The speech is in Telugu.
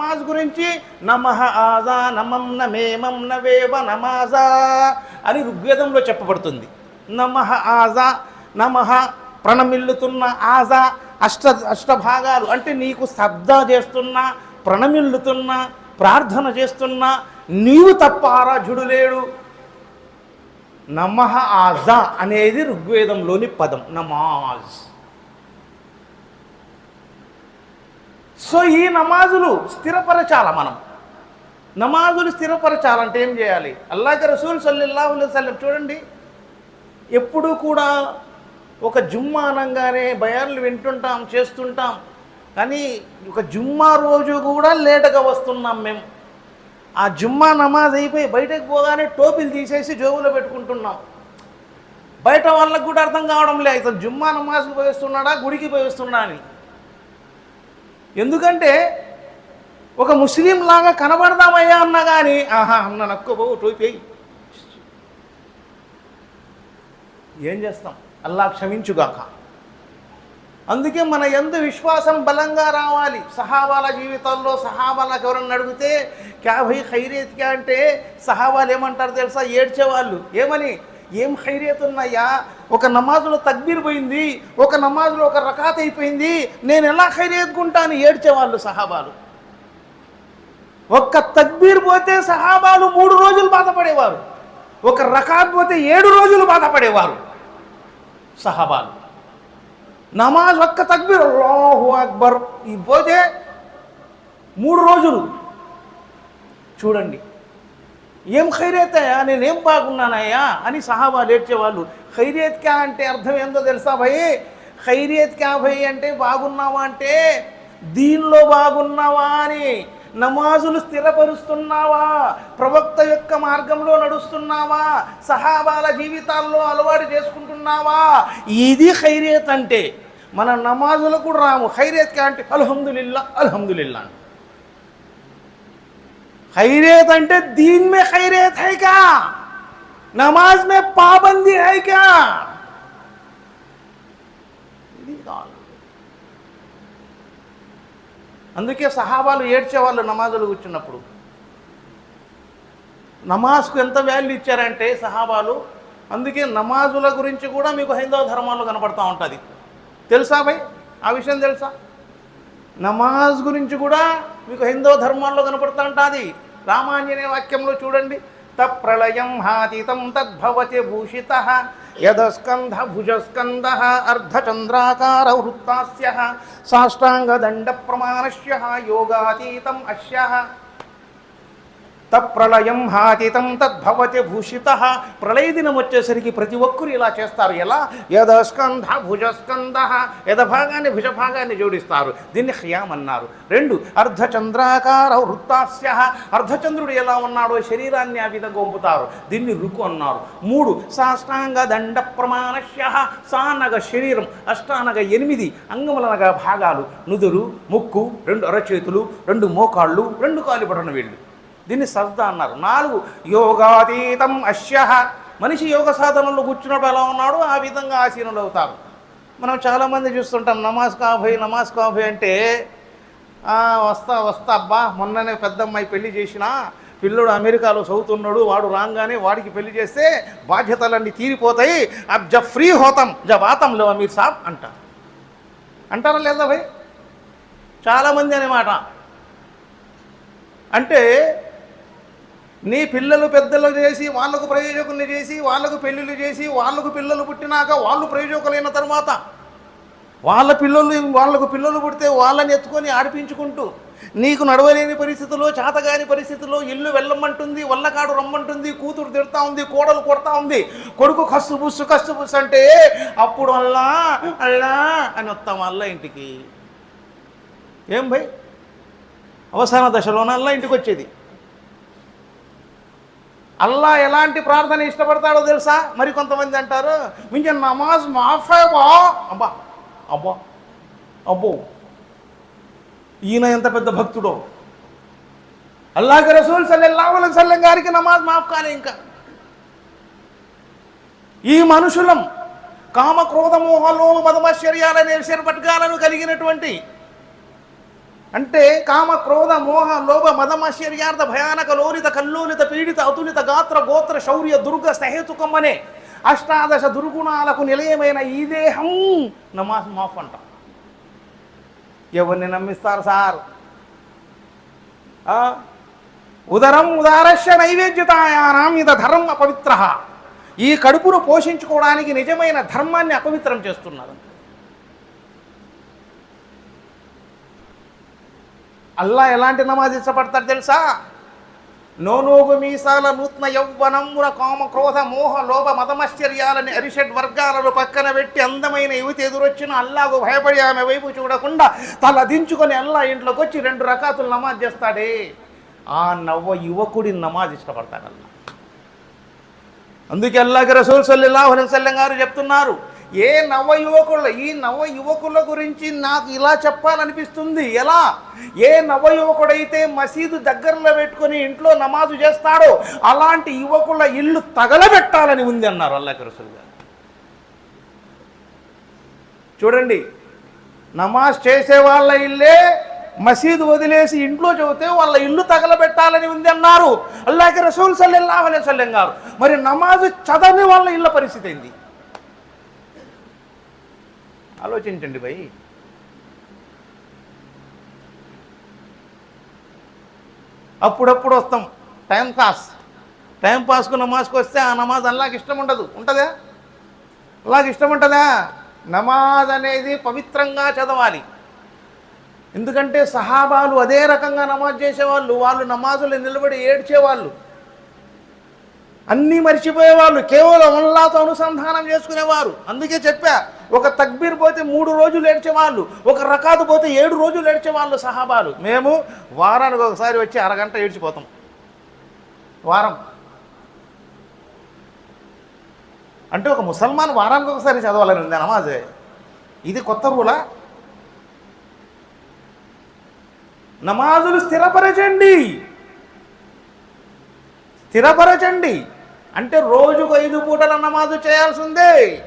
నమాజ్ గురించి నమః ఆజా నమం నమేమం నవేవ నమాజా అని ఋగ్వేదంలో చెప్పబడుతుంది. నమః ఆజా నమః ప్రణమిల్లుతున్న ఆజా అష్ట అష్టభాగాలు అంటే నీకు శబ్ద చేస్తున్నా ప్రణమిల్లుతున్నా ప్రార్థన చేస్తున్నా నీవు తప్ప ఆరాధ్యుడు లేడు. నమః ఆజా అనేది ఋగ్వేదంలోని పదం నమాజ్. సో ఈ నమాజులు స్థిరపరచాల మనం? నమాజులు స్థిరపరచాలంటే ఏం చేయాలి? అల్లాహ్ రసూల్ సల్లల్లాహు అలైహి చూడండి. ఎప్పుడూ కూడా ఒక జుమ్మా అనగానే భయాలు వింటుంటాం చేస్తుంటాం. కానీ ఒక జుమ్మా రోజు కూడా లేటుగా వస్తున్నాం మేము ఆ జుమ్మా నమాజ్ అయిపోయి బయటకు పోగానే టోపీలు తీసేసి జోబులో పెట్టుకుంటున్నాం. బయట వాళ్ళకు కూడా అర్థం కావడం లేదు ఇతను జుమ్మా నమాజ్కి పోయిస్తున్నాడా? గుడికి పోయిస్తున్నా అని. ఎందుకంటే ఒక ముస్లిం లాగా కనబడదామయ్యా అన్నా కానీ ఆహా అన్న నక్కోబో టోపీ ఏం చేస్తాం? అల్లా క్షమించుగాక. అందుకే మన ఎందు విశ్వాసం బలంగా రావాలి. సహాబాల జీవితాల్లో సహాబాలకు ఎవరన్నా అడిగితే క్యాభై ఖైరియత్ అంటే సహాబాలు ఏమంటారు తెలుసా? ఏడ్చేవాళ్ళు. ఏమని? ఏం ఖైరియత్ ఉన్నాయా ఒక నమాజులో తక్బీర్ పోయింది ఒక నమాజులో ఒక రకాత్ అయిపోయింది నేను ఎలా ఖైరియత్కుంటాను? ఏడ్చేవాళ్ళు సహాబాలు. ఒక్క తక్బీర్ పోతే సహాబాలు మూడు రోజులు బాధపడేవారు. ఒక రకాత్ పోతే ఏడు రోజులు బాధపడేవారు సహాబాలు. నమాజ్ ఒక్క తక్బీర్ అల్లాహు అక్బర్. ఈ పోతే మూడు రోజులు. చూడండి ఏం ఖైరేతయ్యా? నేనేం బాగున్నానయ్యా? అని సహాబా ఏడ్చేవాళ్ళు ఖైరియత్ క్యా అంటే అర్థం ఏందో తెలుసా భయ్? ఖైరియత్ క్యా భయ్ అంటే బాగున్నావా అంటే దీనిలో బాగున్నావా అని నమాజులు స్థిరపరుస్తున్నావా? ప్రవక్త యొక్క మార్గంలో నడుస్తున్నావా? సహాబాల జీవితాల్లో అలవాటు చేసుకుంటున్నావా? ఇది ఖైరేత్ అంటే. మన నమాజులు కూడా రాము. ఖైరియత్ అంటే అల్హమ్దుల్లా అల్హమ్దుల్లా खैरियत అంటే दीन में खैरियत है क्या नमाज में पाबंदी है क्या ఇది కావాలి అందుకే సహాబాలు ఏడ్చేవాళ్ళు నమాజులు కూర్చున్నప్పుడు నమాజ్కు ఎంత వాల్యూ ఇచ్చారంటే సహాబాలు అందుకే నమాజుల గురించి కూడా మీకు హైందవ ధర్మాల్లో కనపడతా ఉంటుంది తెలుసా భయ్ ఆ విషయం తెలుసా నమాజ్ గురించి కూడా మీకు హిందూ ధర్మాల్లో కనపడుతూ ఉంటుంది. రామాంజనే వాక్యంలో చూడండి. తప్రళయం హాతీతం తద్భవతి భూషిత యదస్కంధ భుజస్కంద అర్ధచంద్రాకార వృత్తాస్య సాష్టాంగదండ ప్రమాణశ్య యోగాతీతం అశ్య తప్రలయం హాతితం తద్భవతి భూషిత. ప్రళయ దినం వచ్చేసరికి ప్రతి ఒక్కరు ఇలా చేస్తారు. ఎలా? యధస్కంధ భుజస్కందः యథభాగాన్ని భుజభాగాన్ని జోడిస్తారు. దీన్ని హ్యామ్ అన్నారు. రెండు అర్ధచంద్రాకార వృత్తాస్య. అర్ధచంద్రుడు ఎలా ఉన్నాడో శరీరాన్ని ఆ విధంగా వంపుతారు. దీన్ని రుకు అన్నారు. మూడు సాష్టాంగ దండ ప్రమాణస్య. సానగ శరీరం అష్టానగ ఎనిమిది అంగములనగా భాగాలు. నుదురు ముక్కు రెండు అరచేతులు రెండు మోకాళ్ళు రెండు కాలిబడిన వీళ్ళు. దీన్ని సజ్దా అన్నారు. నాలుగు యోగాతీతం అశ్య. మనిషి యోగ సాధనలో కూర్చున్నప్పుడు ఎలా ఉన్నాడో ఆ విధంగా ఆసీనులు అవుతారు మనం చాలామంది చూస్తుంటాం నమాజ్ కాబోయి నమాజ్ కాబోయి అంటే వస్తా వస్తా అబ్బా మొన్ననే పెద్ద అమ్మాయి పెళ్ళి చేసిన పిల్లోడు అమెరికాలో చదువుతున్నాడు వాడు రాగానే వాడికి పెళ్ళి చేస్తే బాధ్యతలన్నీ తీరిపోతాయి. అబ్ జబ్ ఫ్రీ హోతాం జ వాతం లేవా మీరు సాబ్ అంటారు. అంటారా లేదా భయ్? చాలామంది అనేమాట అంటే నీ పిల్లలు పెద్దలు చేసి వాళ్ళకు ప్రయోజకుల్ని చేసి వాళ్ళకు పెళ్ళిళ్ళు చేసి వాళ్ళకు పిల్లలు పుట్టినాక వాళ్ళు ప్రయోజకులైన తర్వాత వాళ్ళ పిల్లలు వాళ్ళకు పిల్లలు పుడితే వాళ్ళని ఎత్తుకొని ఆడిపించుకుంటూ నీకు నడవలేని పరిస్థితుల్లో చేతగాని పరిస్థితుల్లో ఇల్లు వెళ్ళమంటుంది వల్లకాడు రమ్మంటుంది కూతురు తిడతా ఉంది కోడలు కొడతా ఉంది కొడుకు కస్సు బుస్సు కస్సు బుస్సు అంటే అప్పుడు అల్లా అల్లా అని వస్తాం అల్లా ఇంటికి. ఏం భయ్? అవసాన దశలోన అల్లా ఇంటికి వచ్చేది అల్లా ఎలాంటి ప్రార్థన ఇష్టపడతాడో తెలుసా? మరి కొంతమంది అంటారు మించిన నమాజ్ మాఫే బా. అబ్బా అబ్బా అబ్బో. ఈయన ఎంత పెద్ద భక్తుడో. అల్లాహ్ రసూల్ సల్లల్లాహు అలైహి గారికి నమాజ్ మాఫ్ కాలే ఇంకా. ఈ మనుషులం కామ క్రోధ మోహాలు మదమశ్చర్యాల నిరసన పట్కాలను కలిగినటువంటి అంటే కామ క్రోధ మోహ లోభ మదమశ్చర్యార్థ భయానక లోలిత కల్లోలిత పీడిత అతులిత గాత్ర గోత్ర శౌర్య దుర్గ సహేతుకం అనే అష్టాదశ దుర్గుణాలకు నిలయమైన ఈ దేహం నమాజ్ మాఫ్ అంట. ఎవరిని నమ్మిస్తారు సార్? ఉదరం ఉదారస్య నైవేద్యతాయానాం ఇద ధర్మ పవిత్ర. ఈ కడుపును పోషించుకోవడానికి నిజమైన ధర్మాన్ని అపవిత్రం చేస్తున్నారు. అల్లా ఎలాంటి నమాజ్ ఇష్టపడతాడు తెలుసా? నోనోగు మీసాల నూత్న యౌవనమున కామ క్రోధ మోహ లోభ మతమశ్చర్యాలని అరిషడ్ వర్గాలను పక్కన పెట్టి అందమైన యువతి ఎదురొచ్చిన అల్లాకు భయపడి ఆమె వైపు చూడకుండా తల దించుకొని అల్లా ఇంట్లోకి వచ్చి రెండు రకాతులు నమాజ్ చేస్తాడే. ఆ నవ్వ యువకుడి నమాజ్ ఇష్టపడతాడు అల్లా. అందుకే అల్లాకి రసూల్ సల్లల్లాహు అలైహి గారు చెప్తున్నారు ఏ నవ యువకుల ఈ నవ యువకుల గురించి నాకు ఇలా చెప్పాలనిపిస్తుంది. ఎలా? ఏ నవ యువకుడైతే మసీదు దగ్గరలో పెట్టుకొని ఇంట్లో నమాజు చేస్తాడో అలాంటి యువకుల ఇల్లు తగలబెట్టాలని ఉంది అన్నారు అల్లాకి రసూల్ గారు. చూడండి నమాజ్ చేసే వాళ్ళ ఇల్లే మసీదు వదిలేసి ఇంట్లో చదివితే వాళ్ళ ఇల్లు తగలబెట్టాలని ఉంది అన్నారు అల్లాకి రసూల్ సల్లల్లాహు అలైహి సల్లెం గారు. మరి నమాజు చదవని వాళ్ళ ఇళ్ళ పరిస్థితి ఏంది? ఆలోచించండి భయ్. అప్పుడప్పుడు వస్తాం. టైం పాస్ టైం పాస్కు నమాజ్కి వస్తే ఆ నమాజ్ అల్లాకి ఇష్టం ఉండదు. ఉంటుందా? అల్లాకి ఇష్టం ఉంటుందా? నమాజ్ అనేది పవిత్రంగా చదవాలి. ఎందుకంటే సహాబాలు అదే రకంగా నమాజ్ చేసేవాళ్ళు. వాళ్ళు నమాజులు నిలబడి ఏడ్చేవాళ్ళు. అన్నీ మర్చిపోయేవాళ్ళు. కేవలం అల్లాతో అనుసంధానం చేసుకునేవారు. అందుకే చెప్పా ఒక తక్బీర్ పోతే మూడు రోజులు ఏడ్చేవాళ్ళు ఒక రకాదు పోతే ఏడు రోజులు ఏడ్చేవాళ్ళు సహాబాలు. మేము వారానికి ఒకసారి వచ్చి అరగంట ఏడ్చిపోతాం. వారం. అంటే ఒక ముసల్మాన్ వారానికి ఒకసారి చదవాలని ఉంది నమాజ్. ఇది కొత్త రూలా? నమాజులు స్థిరపరచండి. స్థిరపరచండి. అంటే రోజుకు ఐదు పూటల నమాజు చేయాల్సిందే.